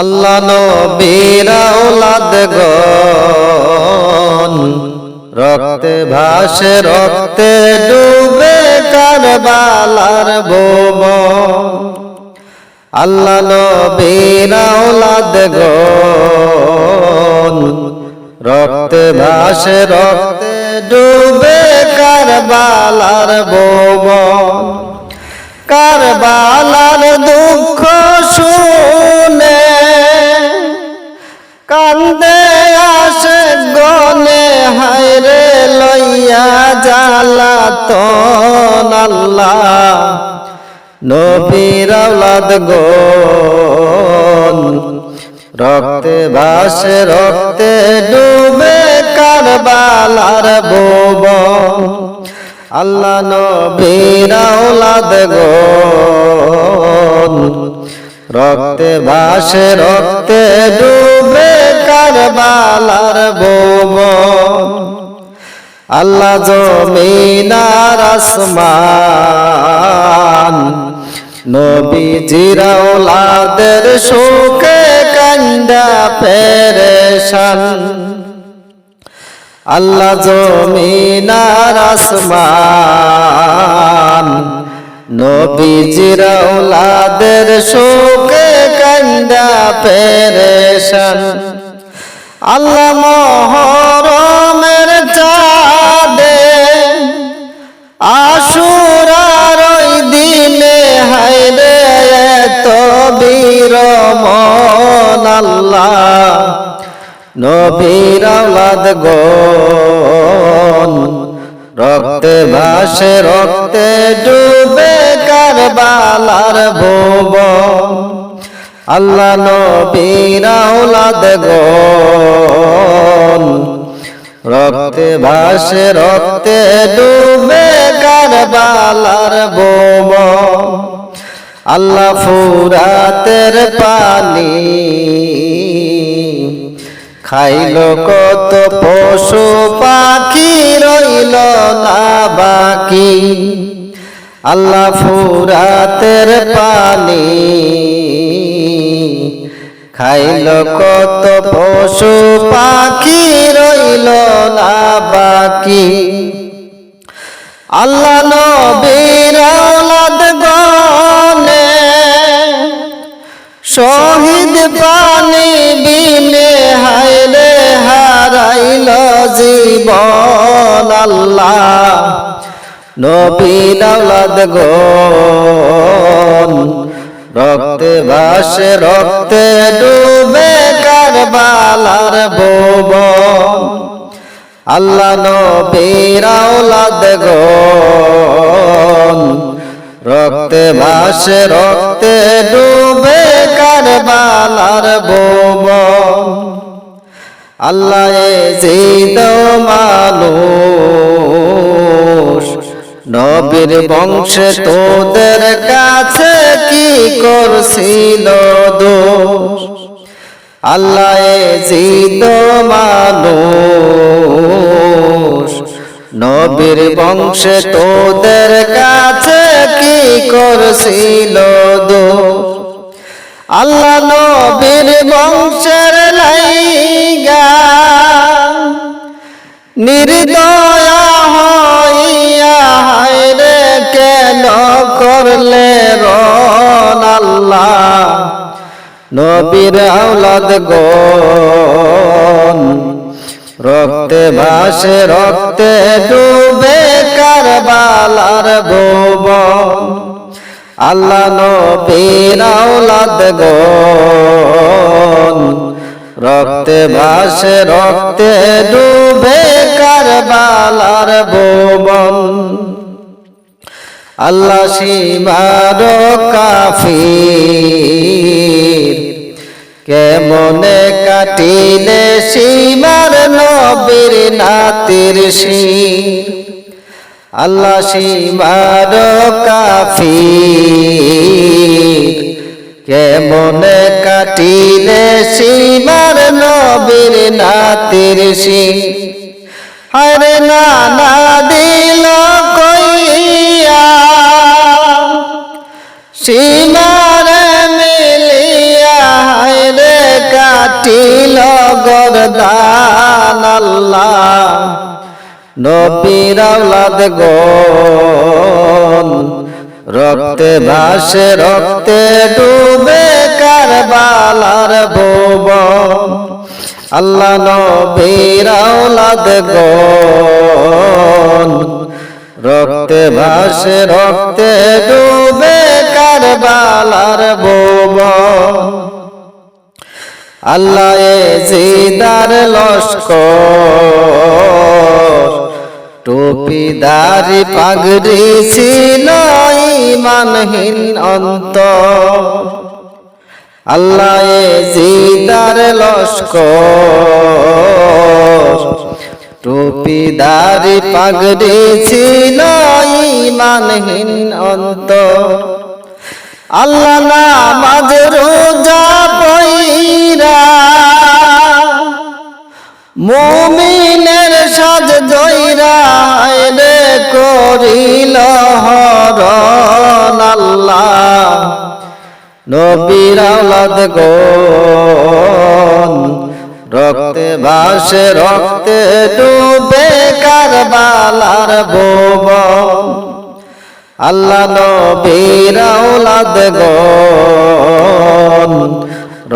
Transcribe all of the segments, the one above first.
আল্লাহ নবীর আওলাদ গন রক্তে ভাসে, রক্তে ডুবে কারবালার বোব আল্লাহ নবীর আওলাদ গন রক্তে ভাসে, রক্তে ডুবে কারবালার বোব কারবালার দুঃখ শুনে কান্দে আসে গনে হায়রে লইয়া জালা আল্লাহ। নবীর আওলাদ গন, রক্তে ভাসে, রক্তে ডুবে কারবালার ভুবন। আল্লাহ নবীর আওলাদ গন রক্তে ভাসে রক্তে ডুবে কারবালার ভুবন আল্লাহ জমিনার আসমান, নবীজির আওলাদের শোকে কান্দা পেরেশান। আল্লাহ জমিনার আসমান নবীজির আওলাদের শোকে কান্দা পেরেশান। আল্লাহ মহরমের চাঁদে আশুরার ওই দিনে হায়রে এত বীর মন আল্লাহ। নবীর আওলাদ গন রক্তে ভাসে, রক্তে ডুবে কারবালার ভুবন আল্লাহ নবীর আওলাদ গন রক্তে ভাসে, রক্তে ডুবে কারবালার ভুবন আল্লাহ ফুরাতের পানি খাইল কত পশু পাখি, রইল না বাকি। আল্লাহ ফুরাতের পানি খাইল কত পশু পাখি, রইল না বাকি। আল্লাহ নবীর গনে শহীদ পানি বিনে হায়রে হারাইল জীবন আল্লাহ। নবীর আওলাদ গন রক্তে ভাসে রক্তে ডুবে কারবালার ভুবন। আল্লাহ নবীর আওলাদ গন রক্তে ভাসে রক্তে ডুবে কারবালার ভুবন আল্লাহ জিদ মানুষ। নবীর বংশে তোদের কাছে কি করছিল দোষ? আল্লাহ জিদ মানুষ। নবীর বংশে তোদের কাছে কি করছিল দোষ? আল্লাহ নবীর বংশের লাইগা। নির্দয়া হইয়া হায়রে কেন করলে রন আল্লাহ? নবীর আওলাদ গন রক্তে ভাসে, রক্তে ডুবে কারবালার ভুবন আল্লাহ নবীর আওলাদ গন। রক্তে ভাসে, রক্তে ডুবে কারবালার ভুবন। আল্লাহ সীমার কাফির। কেমনে কাটিলে সীমার নবীর নাতির শির? আল্লাহ সীমার কাফির কেমনে কাটিলে সীমার নবীর নাতির শির? হরে নানা দিল কইয়া, সীমার মিলিয়া রে কাটিল গরদান আল্লাহ। নবীর আওলাদ গন রক্তে ভাসে রক্তে ডুবে কারবালার ভুবন। আল্লাহ নবীর আওলাদ গন রক্তে ভাসে রক্তে ডুবে কারবালার ভুবন। আল্লাহ জিদার লস্কর টুপি দাড়ি পাগড়ি ছিল ইমানহীন অন্ত আল্লাহ জিদার লস্কর। টুপি দাড়ি পাগড়ি ছিল ইমানহীন অন্তর। আল্লাহ নামাজ রোজা পইরা মুমিনের সাজ দইরা রে করিল হরণ আল্লাহ। নবীর আওলাদ গন রক্তে ভাসে রক্তে ডুবে কারবালার ভুবন। আল্লাহ নবীর আওলাদ গন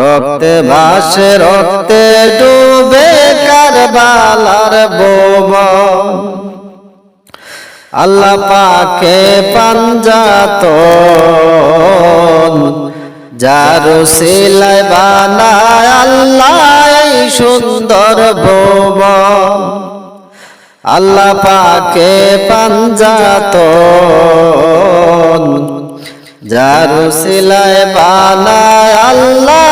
রক্তে ভাসে রক্তে ডুবে কারবালার ভুবন আল্লাহ পাকে পাঞ্জাত যারু সিলাই বানায় আল্লাহ সুন্দর ভুবন আল্লাহ পাকে পাঞ্জাত যারু সিলাই বানায় আল্লাহ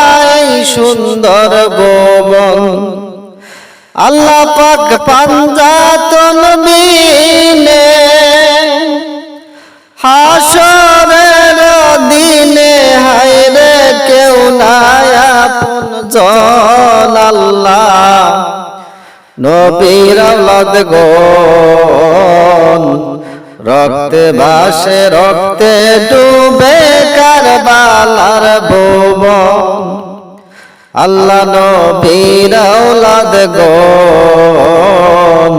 সুন্দর ভুবন আল্লাহ পাক পাঞ্জাতন বিনে হাসরের দিনে হায়রে কেউ নাই আপন জন আল্লাহ। নবীর গন রক্তে ভাসে রক্তে ডুবে কারবালার ভুবন। আল্লাহ নবীর গন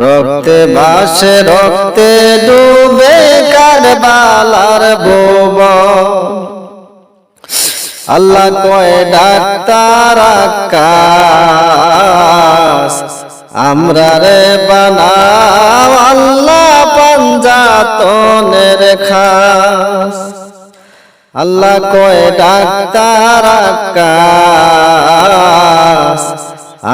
রক্তে ভাসে রক্তে ডুবে কারবালার ভুবন আল্লাহ কয় ডাক্তার আমরা রে বানাও আল্লাহ পাঞ্জাতনের খাস। আল্লাহ কয় ডাক্তার আকাশ,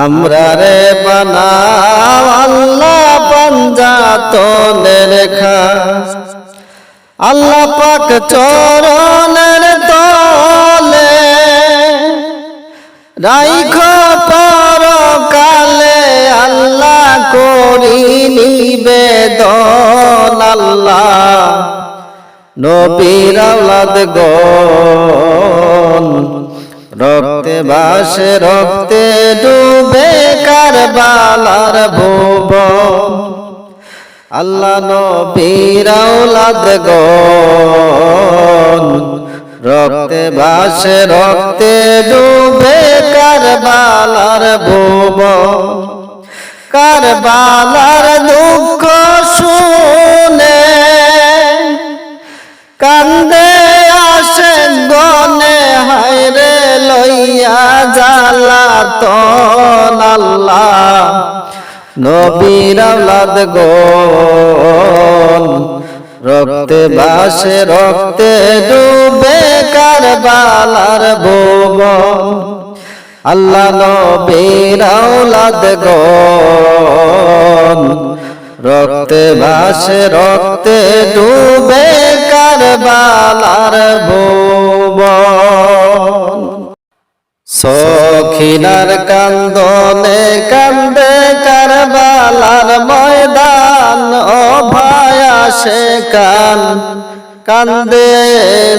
আমরা রে বানাও আল্লাহ পাঞ্জা পাঞ্জাতনের খাস। আল্লাহ পাক চরণের তলে রাইখ পর কালে আল্লাহ করি নিবেদন আল্লাহ নবীর আওলাদ গন রক্তে ভাসে রক্তে ডুবে কারবালার ভুবন। আল্লাহ নবীর আওলাদ গন রক্তে ভাসে রক্তে ডুবে কারবালার ভুবন। কারবালার দুঃখ কান্দে আসে গনে হায়রে লইয়া জালা তন আল্লাহ নবীর আওলাদ গন রক্তে ভাসে রক্তে ডুবে কারবালার ভুবন। আল্লাহ নবীর আওলাদ গন রক্তে ভাসে রক্তে ডুবে কারবালার ভুবন। সখিনার কান্দনে কান্দে কারবালার ময়দান, ও ভায়া সে কান। কান্দে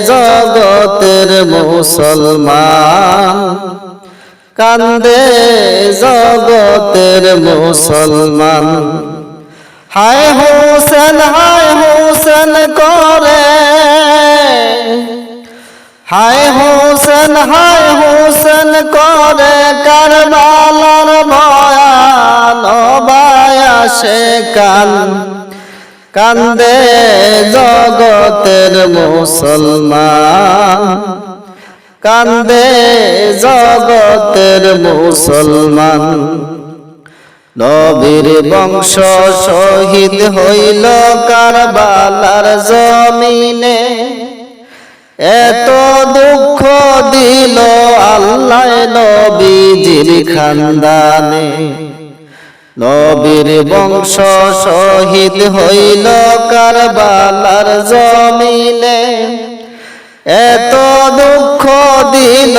জগতের মুসলমান। কান্দে জগতের মুসলমান। হায় হোসেন হায় হোসেন করে হোসেন, হায় হোসেন, করে কারবালার বয়ান বায়াসে কান। কান্দে জগতের মুসলমান। কান্দে জগতের মুসলমান। নবীর বংশ শহীদ হইল কারবালার জমিনে। এত দুঃখ খানদানে, নবীর বংশ শহীদ হইল কারবালার জমিনে। এত দুঃখ দিল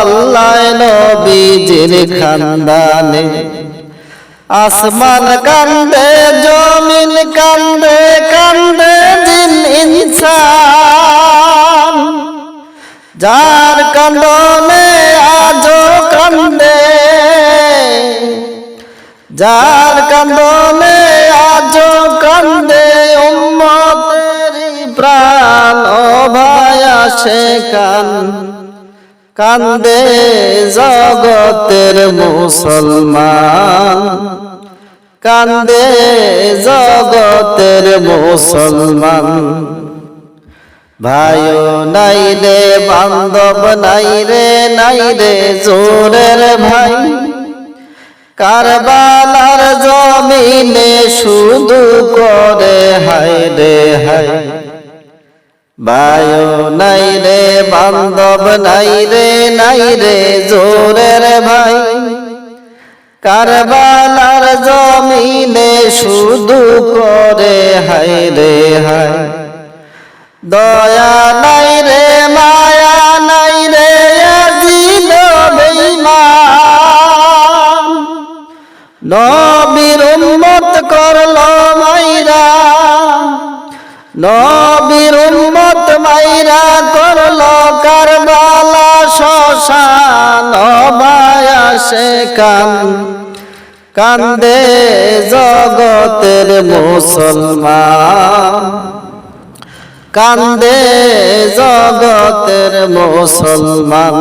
আল্লাহ নবীজির খানদানে। আসমান কান্দে, জমিন কান্দে কান্দে জিন ইনসান। যার কান্দনে আজো কান্দে যার কান্দনে আজো কান্দে, উম্মতেরি প্রাণ ও ভায়া সে কান। কান্দে জগতের মুসলমান। কান্দে জগতের মুসলমান। ভাই নাই রে, বান্ধব নাই রে নাই রে, জোরের ভাই। কারবালার জমিনে শুধু করে, হায় রে, হায়। বায়ু নাই রে, বান্ধব নাই রে নাই রে, জোরের ভাই। কারবালার জমিনে শুধু করে, হায় রে, হায়। দয়া নাই রে, মায়া করল মাইরা। নবীর উম্মত মাইরা করল কারবালা শ্মশান বায়াসে কান। কান্দে জগতের মুসলমান। কান্দে জগতের মুসলমান।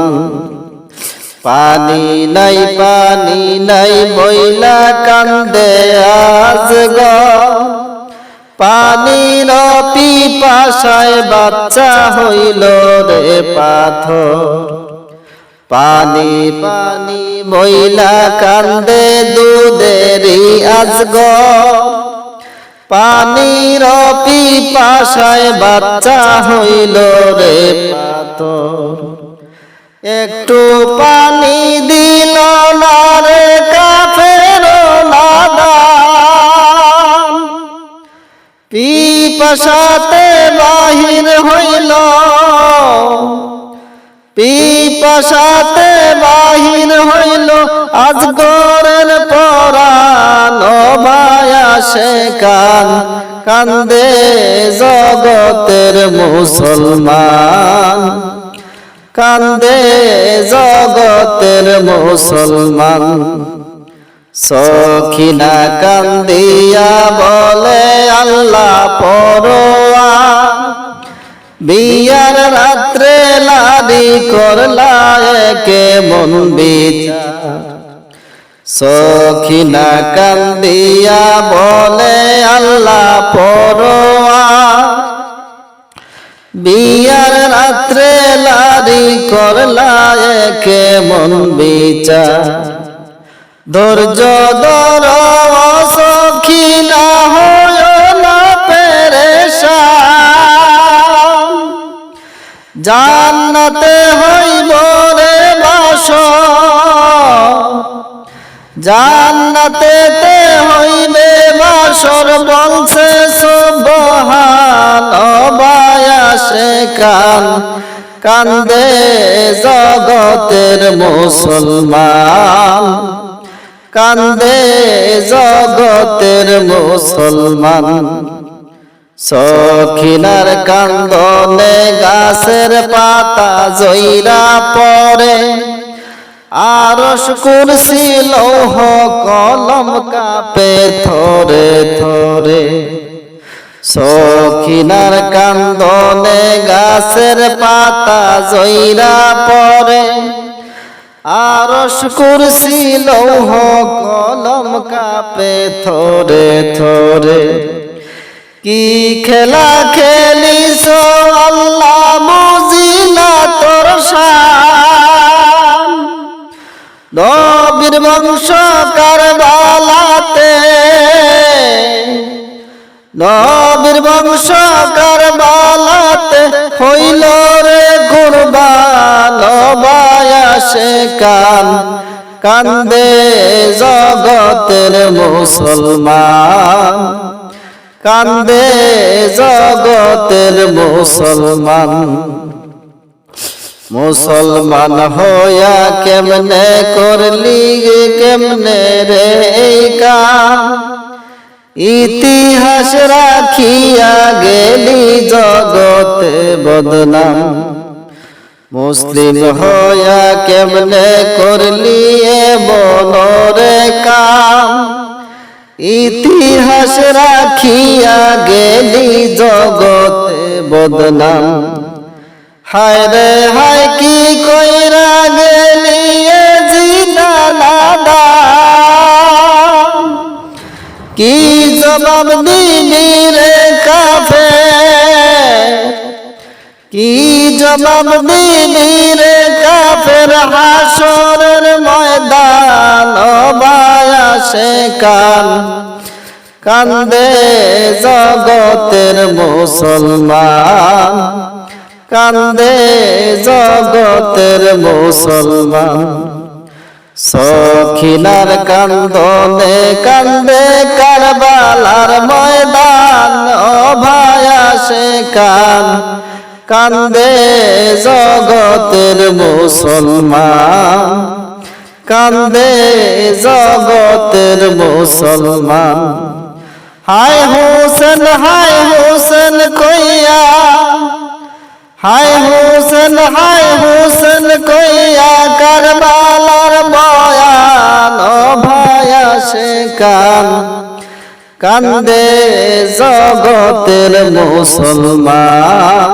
পানি নাই পানি নাই বইলা কান্দে আজ গো। পানির পিপাসায় বাচ্চা হইল রে পাথর। পানি পানি বইলা কান্দে দুধেরি আজ গো। পানির পিপাসায় বাচ্চা হইল রে পাথর। একটু পানি দিল না রে কাফের পিপাসাতে বাহির হইল। পিপাসাতে বাহির হইল। আজ গরের পরাণ সে কান। কান্দে জগতের মুসলমান। কান্দে জগতের মুসলমান। সখিনা কান্দিয়া বলে, আল্লাহ পরোয়া। বিয়ার রাত্রে লাদি করলা কে মন বিচার। সখিনা কান্দিয়া বলে, আল্লাহ পরোয়া। বিয়ার রাত্রে লারি করলা কে মন বিচার ধৈর্য ধর সখী, না হয় না পেরেশান। জান্নাতে হইব রে বাস জান্নাতে কান্দে জগতের মুসলমান। কান্দে জগতের মুসলমান। সখিনার কান্দনে গাছের পাতা জইরা পরে আরস কুরসি লৌহ কলম কাপে থরে থরে সখিনার কান্দনে গাছের পাতা জইরা পরে আরশ কুরসি, লৌহ কলম কাপে থরে থরে। কি খেলা খেলিস আল্লাহ মুজিনা তোর নবীর বংশ কারবালাতে। নবীর বংশ কারবালাতে হইল রে কুরবান বায়াসে কান। কান্দে জগতের মুসলমান। কান্দে জগতের মুসলমান। মুসলমান হইয়া কেমনে করলি কেমনে রে এই ইতিহাস রাখিয়া গেলি জগতে বদনাম মুসলিম হইয়া কেমনে করলি বনরে কাম? ইতিহাস রাখিয়া গেলি জগতে বদনাম হায় রে, হায়, কি কইরা গেলি এ জিনালাদা কি জবাব দিবি রে কাফে কি জবাব দিবি রে কাফের হাসরের ময়দান বায়াসে কান। কান্দে জগতের মুসলমান। কান্দে জগতের মুসলমান। সখিনার কান্দনে কান্দে কারবালার ময়দান অভায়াসে কান। কান্দে জগতের মুসলমান। কান্দে জগতের মুসলমান। হায় হোসেন হায় হোসেন কইয়া। হায় হোসেন হায় হোসেন কইয়া কারবালার বয়ান ভায়া সে কান। কান্দে জগতের মুসলমান।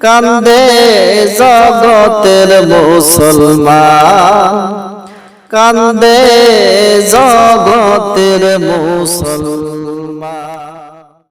কান্দে জগতের মুসলমান। কান্দে জগতের মুসলমান।